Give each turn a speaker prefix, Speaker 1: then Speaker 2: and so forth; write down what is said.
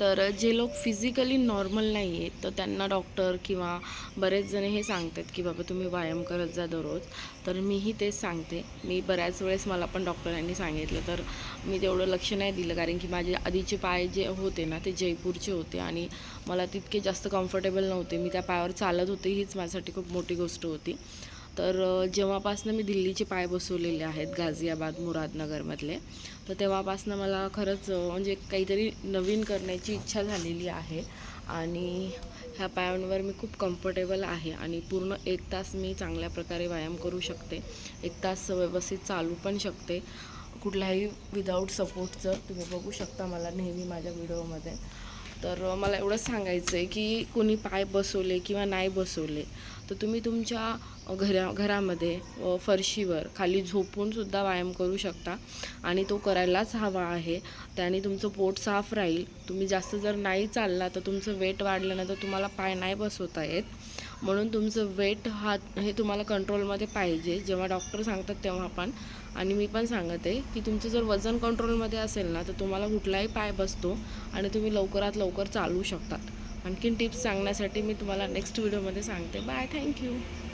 Speaker 1: तर जे लोक फिजिकली नॉर्मल नाही आहेत तर त्यांना डॉक्टर किंवा बरेच जण हे सांगतात की बाबा तुम्ही व्यायाम करत जा दररोज. तर मीही तेच सांगते. मी बऱ्याच वेळेस मला पण डॉक्टरांनी सांगितलं. तर मी तेवढं लक्ष नाही दिलं कारण की माझे आधीचे पाय जे होते ना ते जयपूरचे होते आणि मला तितके जास्त कम्फर्टेबल नव्हते. मी त्या पायावर चालत होते हीच माझ्यासाठी खूप मोठी गोष्ट होती. तर जेव्हापासनं मी दिल्लीचे पाय बसवलेले आहेत गाझियाबाद मुरादनगरमधले तर तेव्हापासनं मला खरंच म्हणजे काहीतरी नवीन करण्याची इच्छा झालेली आहे आणि ह्या पायांवर मी खूप कम्फर्टेबल आहे आणि पूर्ण एक तास मी चांगल्या प्रकारे व्यायाम करू शकते. एक तास व्यवस्थित चालू पण शकते. कुठल्याही विदाऊट सपोर्टचं तुम्ही बघू शकता मला नेहमी माझ्या व्हिडिओमध्ये. तर मला एवढंच सांगायचं आहे की कोणी पाय बसवले किंवा नाही बसवले तर तुम्ही तुमच्या घरा घरामध्ये फरशीवर खाली झोपूनसुद्धा व्यायाम करू शकता आणि तो करायलाच हवा आहे. त्याने तुमचं पोट साफ राहील. तुम्ही जास्त जर नाही चालला तर तुमचं वेट वाढलं ना तर तुम्हाला पाय नाही बसवता येत. म्हणून तुमचं वेट हा हे तुम्हाला कंट्रोलमध्ये पाहिजे. जेव्हा डॉक्टर सांगतात तेव्हा पण. आणि मी पण सांगत आहे की तुमचं जर वजन कंट्रोलमध्ये असेल ना तर तुम्हाला कुठलाही पाय बसतो आणि तुम्ही लवकरात लवकर चालू शकतात. आणखीन टिप्स सांगण्यासाठी मी तुम्हाला नेक्स्ट व्हिडिओमध्ये सांगते. Bye thank you